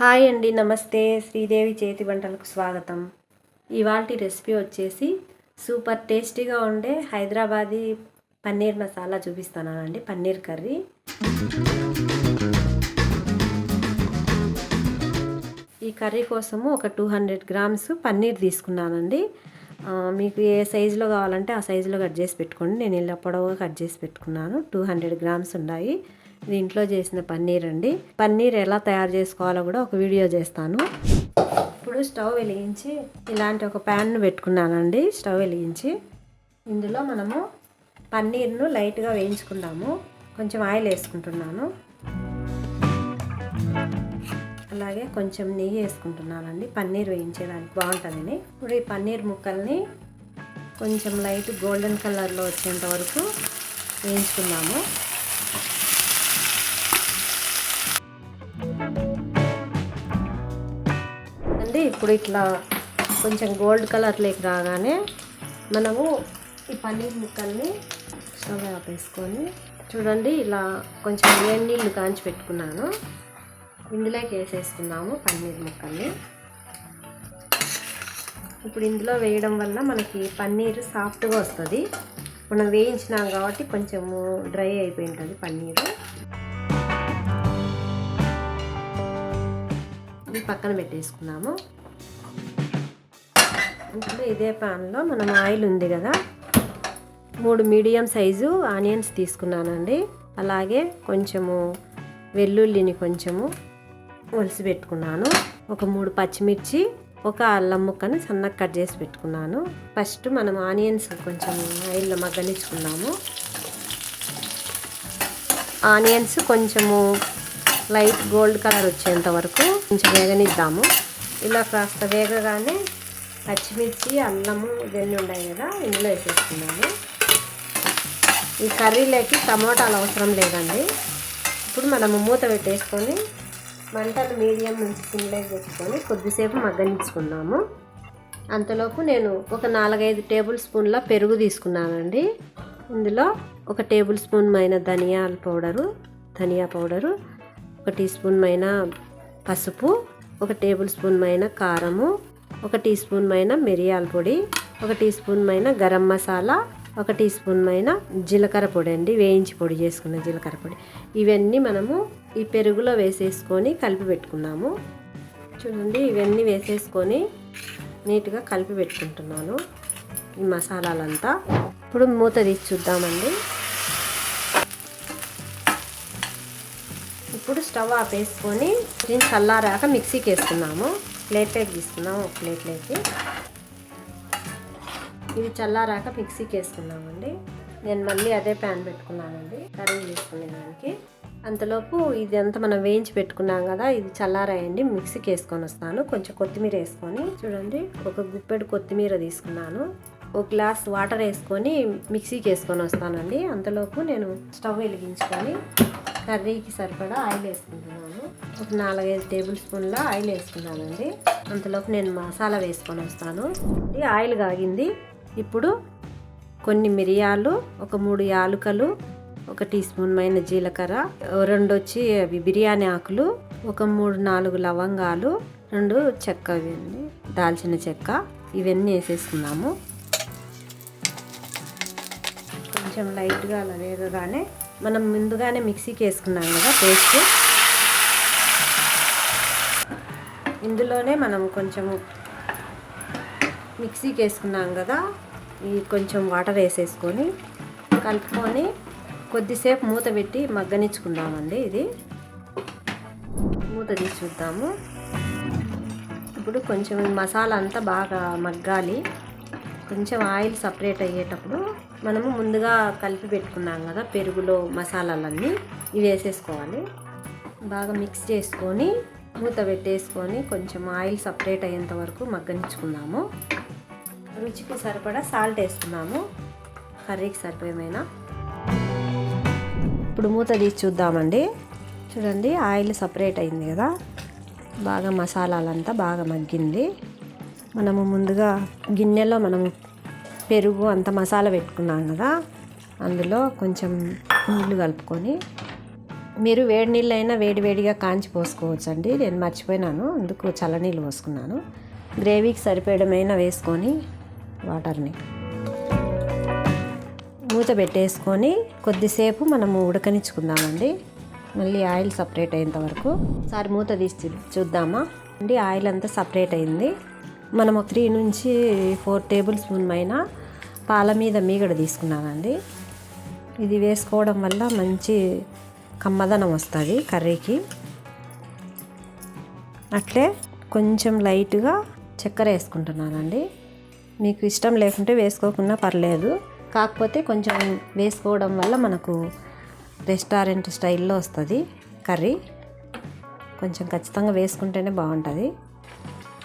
Hi అండి నమస్తే. శ్రీదేవి చేతి వంటలకు స్వాగతం. ఇవాల్టి రెసిపీ వచ్చేసి సూపర్ టేస్టీగా ఉండే హైదరాబాదీ పన్నీర్ మసాలా చూపిస్తున్నానండి పన్నీర్ కర్రీ. ఈ కర్రీ కోసము ఒక టూ హండ్రెడ్ గ్రామ్స్ పన్నీర్ తీసుకున్నానండి. మీకు ఏ సైజులో కావాలంటే ఆ సైజులో కట్ చేసి పెట్టుకోండి. నేను ఇలా పొడవుగా కట్ చేసి పెట్టుకున్నాను. టూ హండ్రెడ్ గ్రామ్స్ ఉన్నాయి. ఇది ఇంట్లో చేసిన పన్నీర్ అండి. పన్నీర్ ఎలా తయారు చేసుకోవాలో కూడా ఒక వీడియో చేస్తాను. ఇప్పుడు స్టవ్ వెలిగించి ఇలాంటి ఒక ప్యాన్ను పెట్టుకున్నానండి. స్టవ్ వెలిగించి ఇందులో మనము పన్నీర్ను లైట్గా వేయించుకుందాము. కొంచెం ఆయిల్ వేసుకుంటున్నాను. అలాగే కొంచెం నెయ్యి వేసుకుంటున్నానండి. పన్నీర్ వేయించేదానికి బాగుంటుందని ఇప్పుడు ఈ పన్నీర్ ముక్కల్ని కొంచెం లైట్ గోల్డెన్ కలర్లో వచ్చేంత వరకు వేయించుకున్నాము చూడండి ఇప్పుడు ఇట్లా కొంచెం గోల్డ్ కలర్లోకి రాగానే మనము ఈ పన్నీర్ ముక్కల్ని స్టవ్ ఆపేసుకొని చూడండి ఇలా కొంచెం వేడి నీళ్ళు కాంచి పెట్టుకున్నాను ఇందులోకి వేసేసుకున్నాము పన్నీర్ ముక్కల్ని. ఇప్పుడు ఇందులో వేయడం వల్ల మనకి పన్నీర్ సాఫ్ట్గా వస్తుంది. మనం వేయించినాం కాబట్టి కొంచెము డ్రై అయిపోయి ఉంటుంది పన్నీరు. ఇది పక్కన పెట్టేసుకున్నాము. ఇప్పుడు ఇదే పాన్లో మనం ఆయిల్ ఉంది కదా. మూడు మీడియం సైజు ఆనియన్స్ తీసుకున్నానండి. అలాగే కొంచెము వెల్లుల్లిని కొంచెము ఒలిసి పెట్టుకున్నాను. ఒక మూడు పచ్చిమిర్చి ఒక అల్లం ముక్కని సన్నగా కట్ చేసి పెట్టుకున్నాను. ఫస్ట్ మనం ఆనియన్స్ కొంచెం ఆయిల్లో మగ్గనిచ్చుకున్నాము ఆనియన్స్ కొంచెము లైట్ గోల్డ్ కలర్ వచ్చేంత వరకు కొంచెం వేగనిద్దాము. ఇలా కాస్త వేగగానే పచ్చిమిర్చి అల్లము ఇవన్నీ ఉన్నాయి కదా ఇందులో వేసేసుకున్నాము ఈ కర్రీలోకి టమోటాలు అవసరం లేదండి. ఇప్పుడు మనము మూత పెట్టేసుకొని మంటలు మీడియం నుంచి సిమ్లోకి పెట్టుకొని కొద్దిసేపు మగ్గనించుకున్నాము అంతలోపు నేను ఒక నాలుగైదు టేబుల్ స్పూన్ల పెరుగు తీసుకున్నానండి. ఇందులో ఒక టేబుల్ స్పూన్ మైన ధనియాల పౌడరు ధనియా పౌడరు ఒక టీ స్పూన్ మైన పసుపు ఒక టేబుల్ స్పూన్ మైన కారము ఒక టీ స్పూన్ మైన మిరియాల పొడి ఒక టీ స్పూన్ మైన గరం మసాలా ఒక టీ స్పూన్ మైన జీలకర్ర పొడి అండి. వేయించి పొడి చేసుకున్న జీలకర్ర పొడి. ఇవన్నీ మనము ఈ పెరుగులో వేసేసుకొని కలిపి పెట్టుకున్నాము. చూడండి ఇవన్నీ వేసేసుకొని నీట్గా కలిపి పెట్టుకుంటున్నాను ఈ మసాలాలంతా. ఇప్పుడు మూత తీసి చూద్దామండి ఇప్పుడు స్టవ్ ఆపేసుకొని దీన్ని చల్లారాక మిక్సీకి వేసుకున్నాము ప్లేట్లోకి తీసుకున్నాము ఒక ప్లేట్లోకి ఇది చల్లారాక మిక్సీకి వేసుకున్నామండి నేను మళ్ళీ అదే ప్యాన్ పెట్టుకున్నానండి. కర్రీ చేసుకునేదానికి అంతలోపు ఇది అంతా మనం వేయించి పెట్టుకున్నాం కదా ఇది చల్లారాయండి. మిక్సీకి వేసుకొని వస్తాను. కొంచెం కొత్తిమీర వేసుకొని చూడండి. ఒక గుప్పెడు కొత్తిమీర తీసుకున్నాను. ఒక గ్లాస్ వాటర్ వేసుకొని మిక్సీకి వేసుకొని వస్తానండి. అంతలోపు నేను స్టవ్ వెలిగించుకొని కర్రీకి సరిపడా ఆయిల్ వేసుకుంటున్నాను. ఒక నాలుగైదు టేబుల్ స్పూన్ల ఆయిల్ వేసుకున్నానండి. అంతలోపు నేను మసాలా వేసుకొని వస్తాను. ఇది ఆయిల్ కాగింది. ఇప్పుడు కొన్ని మిరియాలు ఒక మూడు యాలుకలు ఒక టీ స్పూన్ మైన జీలకర్ర రెండు వచ్చి అవి బిర్యానీ ఆకులు ఒక మూడు నాలుగు లవంగాలు రెండు చెక్క ఇవన్నీ దాల్చిన చెక్క ఇవన్నీ వేసేసుకున్నాము. కొంచెం లైట్గా అలా వేగగానే మనం ముందుగానే మిక్సీకి వేసుకున్నాం కదా పేస్ట్. ఇందులోనే మనం కొంచెము మిక్సీకి వేసుకున్నాం కదా ఈ కొంచెం వాటర్ వేసేసుకొని కలుపుకొని కొద్దిసేపు మూత పెట్టి మగ్గనిచ్చుకుందామండి ఇది. మూత తీసి చూద్దాము. ఇప్పుడు కొంచెం మసాలా అంతా బాగా మగ్గాలి. కొంచెం ఆయిల్ సపరేట్ అయ్యేటప్పుడు మనము ముందుగా కలిపి పెట్టుకున్నాం కదా పెరుగులో మసాలాలన్నీ ఇవి వేసేసుకోవాలి. బాగా మిక్స్ చేసుకొని మూత పెట్టేసుకొని కొంచెం ఆయిల్ సపరేట్ అయ్యేంత వరకు మగ్గనించుకున్నాము రుచికి సరిపడా సాల్ట్ వేసుకున్నాము. కర్రీకి సరిపోయేమైనా. ఇప్పుడు మూత తీసి చూద్దామండి. చూడండి ఆయిల్ సపరేట్ అయింది కదా. బాగా మసాలాలంతా బాగా మగ్గింది. మనము ముందుగా గిన్నెలో మనం పెరుగు అంత మసాలా పెట్టుకున్నాం కదా అందులో కొంచెం నీళ్ళు కలుపుకొని మీరు వేడి నీళ్ళైనా వేడి వేడిగా కాంచి పోసుకోవచ్చు అండి నేను మర్చిపోయినాను అందుకు చల్లనీళ్ళు పోసుకున్నాను. గ్రేవీకి సరిపోయడమైనా వేసుకొని వాటర్ని మూత పెట్టేసుకొని కొద్దిసేపు మనము ఉడకనిచ్చుకుందామండి. మళ్ళీ ఆయిల్ సపరేట్ అయ్యేంత వరకు. ఒకసారి మూత తీసి చూద్దామా? అండి ఆయిల్ అంతా సపరేట్ అయింది. మనం ఒక త్రీ నుంచి ఫోర్ టేబుల్ స్పూన్ పైన పాల మీద మీగడ తీసుకున్నానండి. ఇది వేసుకోవడం వల్ల మంచి కమ్మదనం వస్తుంది కర్రీకి. అట్లే కొంచెం లైట్గా చక్కెర వేసుకుంటున్నానండి. మీకు ఇష్టం లేకుంటే వేసుకోకుండా పర్లేదు. కాకపోతే కొంచెం వేసుకోవడం వల్ల మనకు రెస్టారెంట్ స్టైల్లో వస్తుంది కర్రీ. కొంచెం ఖచ్చితంగా వేసుకుంటేనే బాగుంటుంది.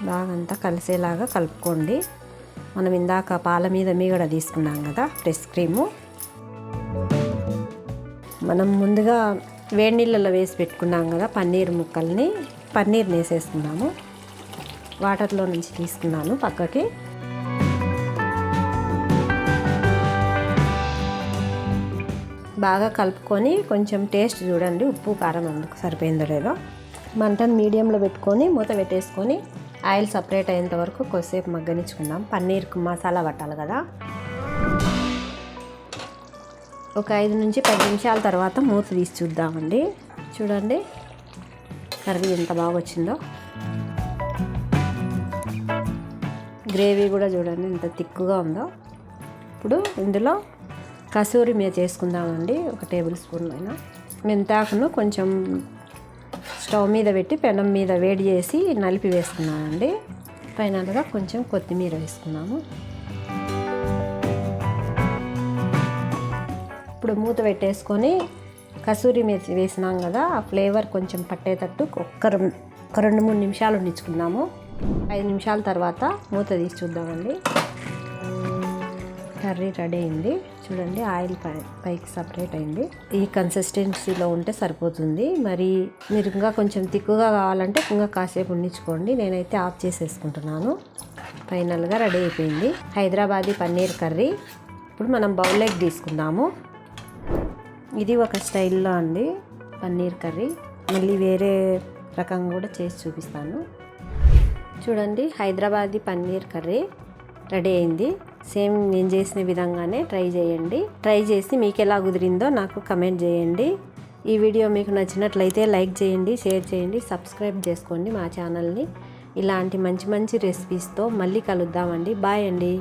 బాగా అంతా కలిసేలాగా కలుపుకోండి. మనం ఇందాక పాల మీద మీగడ తీసుకున్నాం కదా ఫ్రెష్ క్రీము. మనం ముందుగా వేడి నీళ్ళలో వేసి పెట్టుకున్నాం కదా పన్నీర్ ముక్కల్ని పన్నీర్ని వేసేసుకున్నాము. వాటర్లో నుంచి తీసుకున్నాను పక్కకి. బాగా కలుపుకొని కొంచెం టేస్ట్ చూడండి ఉప్పు కారం అందుకు సరిపోయిందో లేదో. మంటను మీడియంలో పెట్టుకొని మూత పెట్టేసుకొని ఆయిల్ సపరేట్ అయ్యేంత వరకు కొద్దిసేపు మగ్గనిచ్చుకుందాం. పన్నీర్కి మసాలా పట్టాలి కదా. ఒక ఐదు నుంచి పది నిమిషాల తర్వాత మూత తీసి చూద్దామండి. చూడండి కర్రీ ఎంత బాగా వచ్చిందో. గ్రేవీ కూడా చూడండి ఎంత తిక్కుగా ఉందో. ఇప్పుడు ఇందులో కసూరి మీద చేసుకుందామండి ఒక టేబుల్ స్పూన్ పైన మెంతాకును కొంచెం స్టవ్ మీద పెట్టి పెనం మీద వేడి చేసి నలిపి వేసుకున్నామండి ఫైనల్గా కొంచెం కొత్తిమీర వేసుకున్నాము ఇప్పుడు మూత పెట్టేసుకొని కసూరి మేతి వేసినాం కదా ఆ ఫ్లేవర్ కొంచెం పట్టేటట్టు ఒక్క ఒక రెండు మూడు నిమిషాలు ఉండించుకున్నాము ఐదు నిమిషాల తర్వాత మూత తీసి చూద్దామండి. కర్రీ రెడీ అయింది. చూడండి ఆయిల్ పై పైకి సపరేట్ అయింది. ఈ కన్సిస్టెన్సీలో ఉంటే సరిపోతుంది. మరి మీరు ఇంకా కొంచెం తిక్కుగా కావాలంటే ఇంకా కాసేపు ఉండించుకోండి. నేనైతే ఆఫ్ చేసేసుకుంటున్నాను. ఫైనల్గా రెడీ అయిపోయింది. హైదరాబాదీ పన్నీర్ కర్రీ. ఇప్పుడు మనం బౌల్లోకి తీసుకుందాము. ఇది ఒక స్టైల్లో అండి పన్నీర్ కర్రీ. మళ్ళీ వేరే రకంగా కూడా చేసి చూపిస్తాను. చూడండి హైదరాబాదీ పన్నీర్ కర్రీ రెడీ అయింది. సేమ్ నేను చేసిన విధంగానే ట్రై చేయండి. ట్రై చేసి మీకు ఎలా కుదిరిందో నాకు కమెంట్ చేయండి. ఈ వీడియో మీకు నచ్చినట్లయితే లైక్ చేయండి షేర్ చేయండి సబ్స్క్రైబ్ చేసుకోండి మా ఛానల్ని. ఇలాంటి మంచి మంచి రెసిపీస్తో మళ్ళీ కలుద్దామండి. బాయ్ అండి.